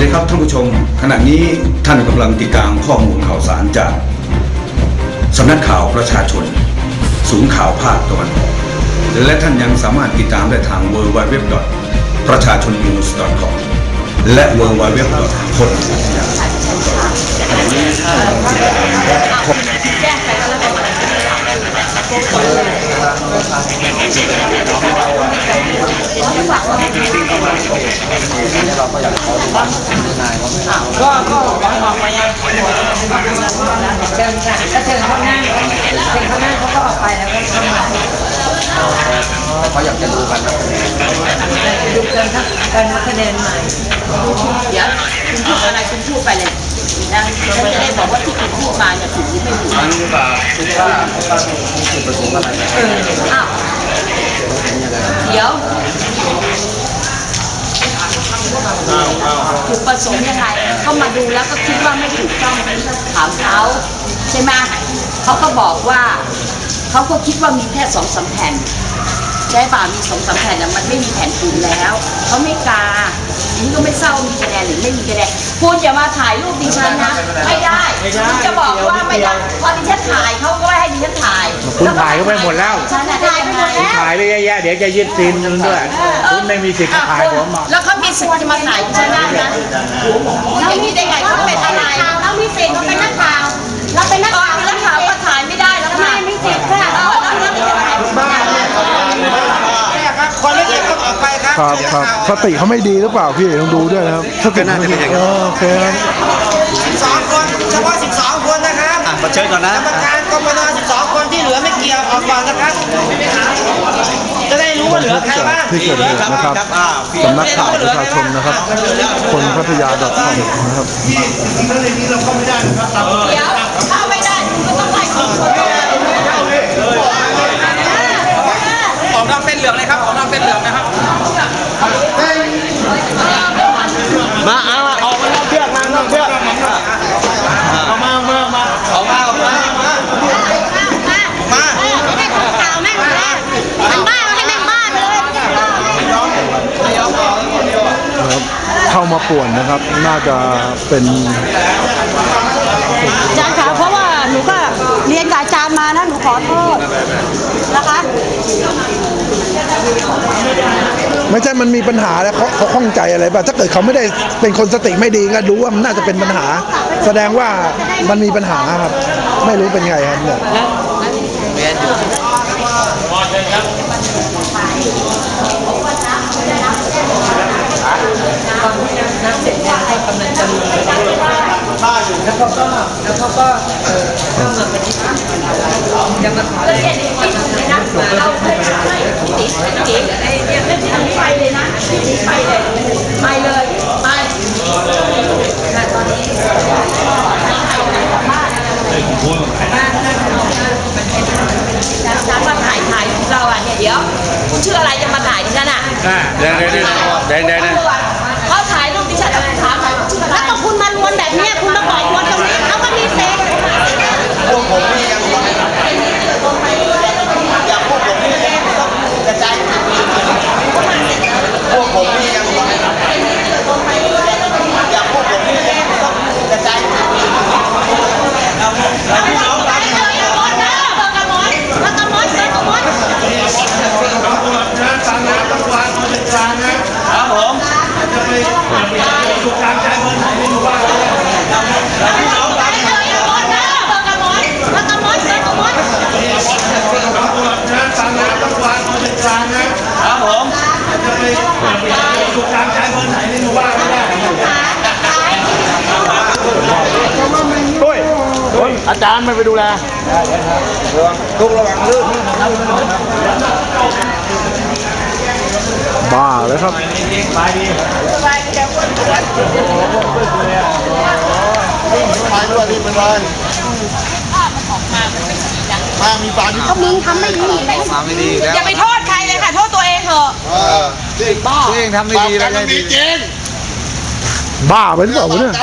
ดีครับท่านผู้ชม ขณะนี้ท่านกำลังติดตามข้อมูลข่าวสารจากสำนักข่าวประชาชน ศูนย์ข่าวภาคตะวันออกและท่านยังสามารถติดตามได้ทาง w w w ประชาชน news com และ w w w คนวิทยา ก็ก็ขอให้อกมายังเชิญค่ะก็เชิญเขานั่งเชิญเขานั่งเขาก็ออกไปแล้วก็เข้ามาเขาอยากจะดูกันนะดูกันครับการนับคะแนนใหม่เดี๋ยวคุณพูดอะไรคุณพูดไปเลย นะฉันจะได้บอกว่าที่คุณพูดมาเนี่ยถูกหรือไม่ถูกมันแบบคิดว่าว่ามีจุดประสงค์อะไรเอออ้าวเดี๋ยวถูกประสงค์ยังไงเขามาดูแล้วก็คิดว่าไม่ถูกต้องถามเขาใช่ไหมเขาก็บอกว่าเขาก็คิดว่ามีแค่สองสามแผ่น ใช่ป่ะมีสองสามแผ่นแล้วมันไม่มีแผ่นอื่นแล้วเขาไม่กาอันนี้ก็ไม่เศร้ามีคะแนนหรือไม่มีคะแนนคุณอย่ามาถ่ายรูปดิฉันนะ ไม่ได้คุณจะบอกว่าไม่ได้พอดิฉันถ่ายเขาก็ไม่ให้ดิฉันถ่ายคุณถ่ายก็ไปหมดแล้วฉันน่ะถ่ายไปหมดแล้วถ่ายเลยเยอะแยะเดี๋ยวจะยึดซีนนึงด้วยคุณไม่มีสิทธิ์มาถ่ายผมหรอกแล้วเขามีสิทธิ์จะมาถ่ายดิฉันได้นะอย่างนี้ได้ไงเขาเป็นอะไรเรามีสิทธิ์เราเป็นนัก ครับครับครับสติเขาไม่ดีหรือเปล่าพี่ต้องดูด้วยนะครับสติไม่ดีเออโอเคครับ12 คนเฉพาะ 12 คนนะครับอะมาเชิญก่อนนะกรรมการกรมน12 คนที่เหลือไม่เกี่ยวออกก่อนนะครับ จะได้รู้ว่าเหลือใครบ้างที่เกิดเหตุนะครับสำนักข่าวประชาชนนะครับ คนพัทยา .com นะครับ เดี๋ยวถ้าไม่ได้คุณก็ต้องไล่คนคนออกนอกเส้นเหลืองเลยครับามาป่วนนะครับ น่าจะเป็นอาจารย์คะเพราะว่าหนูก็เรียนกับอาจารย์มานะหนูขอโทษนะคะไม่ใช่มันมีปัญหาแล้วเขาเขาข้องใจอะไรป่ะถ้าเกิดเขาไม่ได้เป็นคนสติไม่ดีก็รู้ว่ามันน่าจะเป็นปัญหา แสดงว่ามันมีปัญหาครับ ไม่รู้เป็นไงครับเนี่ย นับเสร็จแล้วให้ กำลังจะมีบ้าอยู่แล้วเขาก็แล้วเขาก็เออเข้ามาปฏิบัติจะมาขออะไรมาทำงานมาเราไม่ไม่ติดติดไอ้เนี่ยไม่ทำไปเลยนะไปเลยไปเลยไปตอนนี้ฉันมาถ่ายถ่ายเราอะเนี่ยเดี๋ยวคุณชื่ออะไรจะมาถ่ายดิฉันอะอะเดี๋ยวเดี๋ยวเดี๋ยวเดี๋ย แล้วก็คุณมารวนแบบเนี้ยคุณมาบอกวนตรงนี้เขาก็มีสิทธิ์ พวกผมนี่ยังอยากพวกผมนี่ต้องกระจายพวกผมนี่ยังอยากพวกผมนี่ต้องกระจาย พี่น้องไปเลยหมดนะเบิกกระมอนเบิกกระมอนเบิกกระมอน ครับผม ไปเลยหมดนะเบิกกระมอนเบิกกระมอนเบิกกระมอน ครับผม ตุ้ยตุ้ย อาจารย์ไม่ไปดูแลทุกระวังลื่นบ้าเลยครับไปด้วยนี่เป็นไรมามีบานที่ก็มึงทำไม่ดีทำไม่ดีแล้วอย่าไปโทษใครเลยค่ะ โทษตัวเองเถอะเออบ้าตัวเองทำไม่ดีแล้วไงดีบ้าไปหรือเปล่าวะเนี่ย